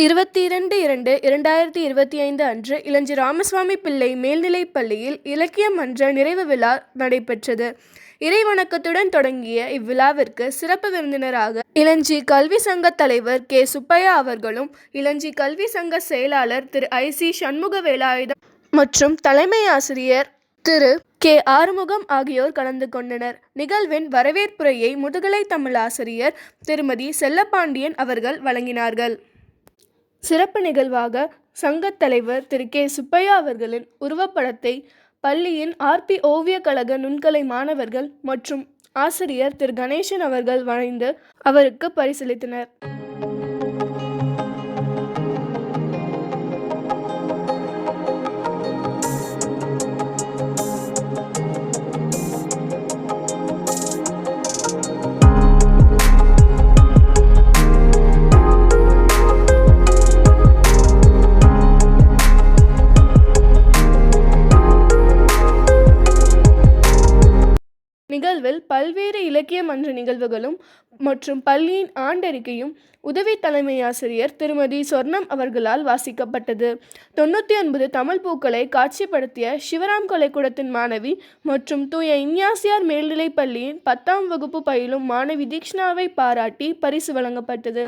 இருபத்தி இரண்டு இரண்டு இரண்டாயிரத்தி இருபத்தி ஐந்து அன்று இளஞ்சி ராமசுவாமி பிள்ளை மேல்நிலைப் பள்ளியில் இலக்கிய மன்ற நிறைவு விழா நடைபெற்றது. இறைவணக்கத்துடன் தொடங்கிய இவ்விழாவிற்கு சிறப்பு விருந்தினராக இளஞ்சி கல்வி சங்க தலைவர் கே. சுப்பையா அவர்களும் இளஞ்சி கல்வி சங்க செயலாளர் திரு. ஐ. சி. சண்முக வேலாயுதம் மற்றும் தலைமை ஆசிரியர் திரு. கே. ஆறுமுகம் ஆகியோர் கலந்து கொண்டனர். நிகழ்வின் வரவேற்புரையை முதுகலை தமிழ் ஆசிரியர் திருமதி செல்லப்பாண்டியன் அவர்கள் வழங்கினார்கள். சிறப்பு நிகழ்வாக சங்கத் தலைவர் திரு. கே. சுப்பையா அவர்களின் உருவப்படத்தை பள்ளியின் ஆர்பி ஓவியக் கழக நுண்கலை மாணவர்கள் மற்றும் ஆசிரியர் திரு. கணேசன் அவர்கள் வரைந்து அவருக்கு பரிசளித்தனர். நிகழ்வில் பல்வேறு இலக்கிய மன்ற நிகழ்வுகளும் மற்றும் பள்ளியின் ஆண்டறிக்கையும் உதவி தலைமை ஆசிரியர் திருமதி சொர்ணம் அவர்களால் வாசிக்கப்பட்டது. தொண்ணூற்றி ஒன்பது தமிழ் பூக்களை காட்சிப்படுத்திய சிவராம் கலைக்கூடத்தின் மாணவி மற்றும் தூய இன்யாசியார் மேல்நிலைப் பள்ளியின் பத்தாம் வகுப்பு பயிலும் மாணவி தீக்ஷ்ணாவை பாராட்டி பரிசு வழங்கப்பட்டது.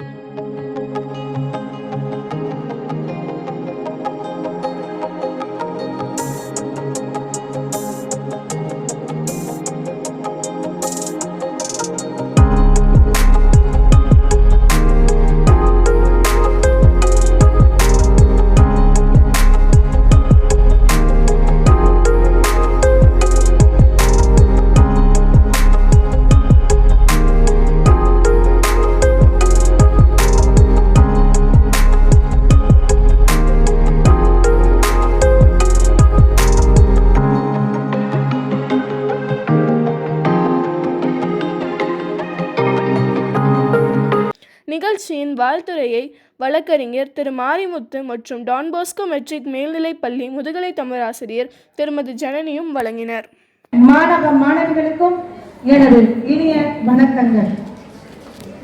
நிகழ்ச்சியின் வாழ்த்துறையை வழக்கறிஞர் திரு. மாரிமுத்து மற்றும் டான்போஸ்கோ மெட்ரிக் மேல்நிலைப் பள்ளி முதுகலை தமிழாசிரியர் திருமதி ஜனனியும் வழங்கினர். மாணவ மாணவிகளுக்கும் எனது இனிய வணக்கங்கள்.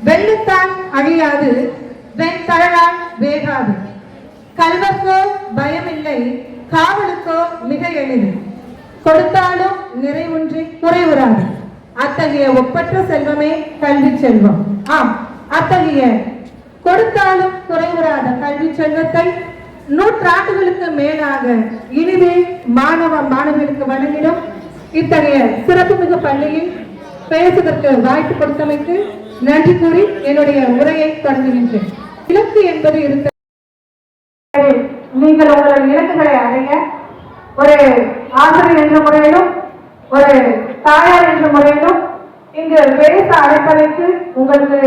வெள்ளத்தான் அழியாது வெண்தழலால் வேகாது. கல்வக்கோ பயமில்லை காவலுக்கோ மிக எளிது. கொடுத்தாலும் நிறைவுன்றி குறைவுறாது. அத்தகைய ஒப்பற்ற செல்வமே கல்வி செல்வம். ஆம். அத்தகைய கொடுத்தாலும் குறைவுறாத கல்வி செல்வத்தை நூற்றாண்டுகளுக்கு மேலாக இனிமே மாணவ மாணவிகளுக்கு வழங்கிடும். இத்தகைய சிறப்புமிகு பள்ளியில் பேசுவதற்கு வாய்ப்பு கொடுத்தமைக்கு நன்றி கூறி என்னுடைய உரையை தொடங்குகின்றேன். இலக்கு என்பது இருந்த நீங்கள் உங்களது இலக்குகளை அடைய ஒரு ஆசிரியர் என்ற முறையிலும் ஒரு தாயார் என்ற முறையிலும் இங்கு பேச அழைப்பதற்கு உங்களுக்கு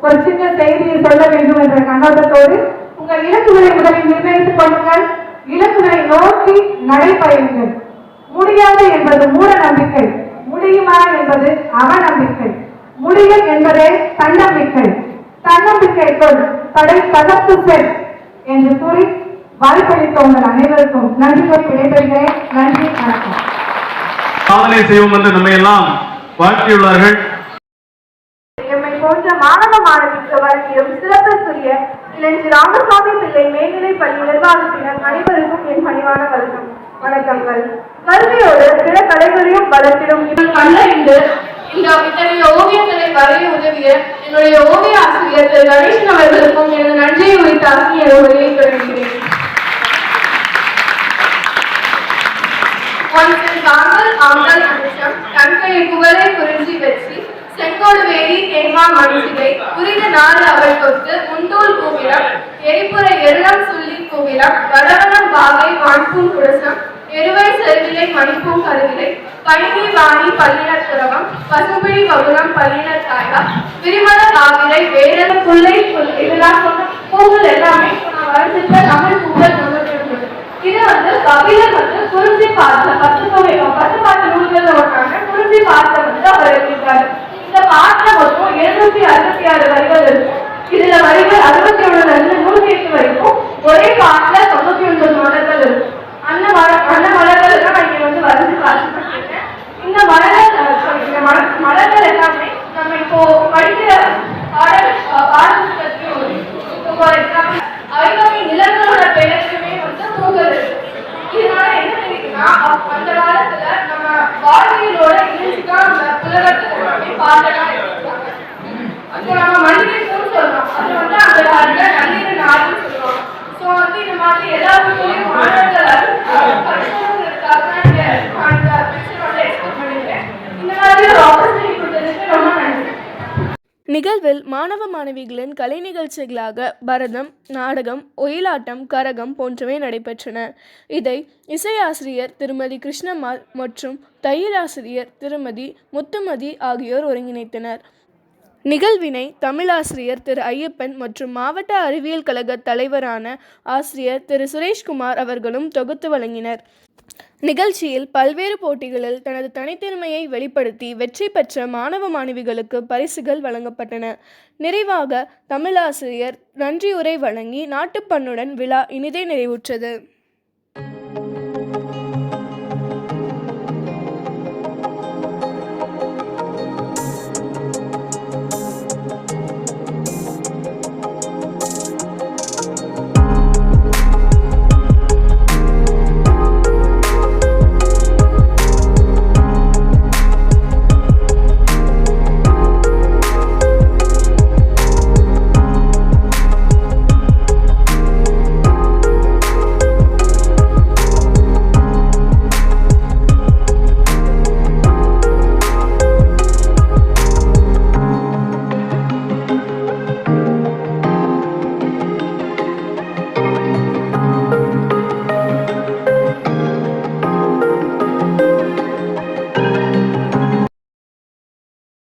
ஒரு சின்ன செய்தியை சொல்ல வேண்டும் என்ற கண்ணோட்டத்தோடு உங்கள் இலக்குகளை முதலில் நிர்ணயித்துக் கொள்ளுங்கள். இலக்குகளை நோக்கி நடைபயிலுங்கள். முடியாது என்பது மூட நம்பிக்கை. முடியுமா என்பது அவநம்பிக்கை. முடியும் என்பதே தன்னம்பிக்கை. தன்னம்பிக்கை கொள் படை தகர்த்து செல் என்று கூறி வாய்ப்பளித்த உங்கள் அனைவருக்கும் நன்றி கூறி விடைபெறுகிறேன். நன்றி வணக்கம். சாதனை செய்வோம் என்று நம்மை எல்லாம் வாழ்த்தியுள்ளார்கள். எம்மை போன்ற மாணவ மாணவிக்கு வழங்கிடும் சிறப்பிற்குரிய இளைஞர் ராமசாமி பிள்ளை மேல்நிலைப் பள்ளி நிர்வாகத்தினர் அனைவருக்கும் என் பணிவான வணக்கம். வணக்கங்கள். கல்வியோடு பிற கலைகளையும் வளர்த்திடும் இதில் கண்டறிந்து இந்த இத்தகைய ஓவியங்களை வரைய உதவிய என்னுடைய ஓவிய ஆசிரியர் திரு கணேசன் அவர்களுக்கும் எனது நன்றியை உரித்தாக்கி எனது உரையை தொடங்குகிறேன் ஒன்றின் காதல் ஆம்பல் பாகை வான்பூம் குடசம் எருவை செருவிலை மணிப்பூம் கருவிலை பணினி வாணி பல்லினர் துறவம் பசுபிடி வகுலம் பல்லினர் தாயா விரிமல காவிரை வேரல புல்லை இதெல்லாம் சொன்ன பூக்கள் எல்லாமே நான் வளர்த்துட்ட தமிழ் பூக்கள் இது வந்து கபிலர் வந்து குறிஞ்சி பார்த்த பத்து தொகை பத்து பாட்டு நூல்கள் ஒன்றாங்க குறிஞ்சி பார்த்த வந்து அவர் எழுதியிருக்காரு. இந்த பாட்டில் மொத்தம் எழுநூத்தி அறுபத்தி ஆறு வரிகள் இருக்கும் இதுல வரிகள் அறுபத்தி ஒண்ணுல இருந்து நூத்தி எட்டு வரைக்கும் நிகழ்வில் மாணவ மாணவிகளின் கலை நிகழ்ச்சிகளாக பரதம் நாடகம் ஒயிலாட்டம் கரகம் போன்றவை நடைபெற்றன. இதை இசையாசிரியர் திருமதி கிருஷ்ணம்மாள் மற்றும் தையலாசிரியர் திருமதி முத்துமதி ஆகியோர் ஒருங்கிணைத்தனர். நிகழ்வினை தமிழாசிரியர் திரு ஐயப்பன் மற்றும் மாவட்ட அறிவியல் கழக தலைவரான ஆசிரியர் திரு சுரேஷ்குமார் அவர்களும் தொகுத்து வழங்கினர். நிகழ்ச்சியில் பல்வேறு போட்டிகளில் தனது தனித்திறமையை வெளிப்படுத்தி வெற்றி பெற்ற மாணவ மாணவிகளுக்கு பரிசுகள் வழங்கப்பட்டன. நிறைவாக தமிழாசிரியர் நன்றியுரை வழங்கி நாட்டுப்பண்ணுடன் விழா இனிதே நிறைவுற்றது.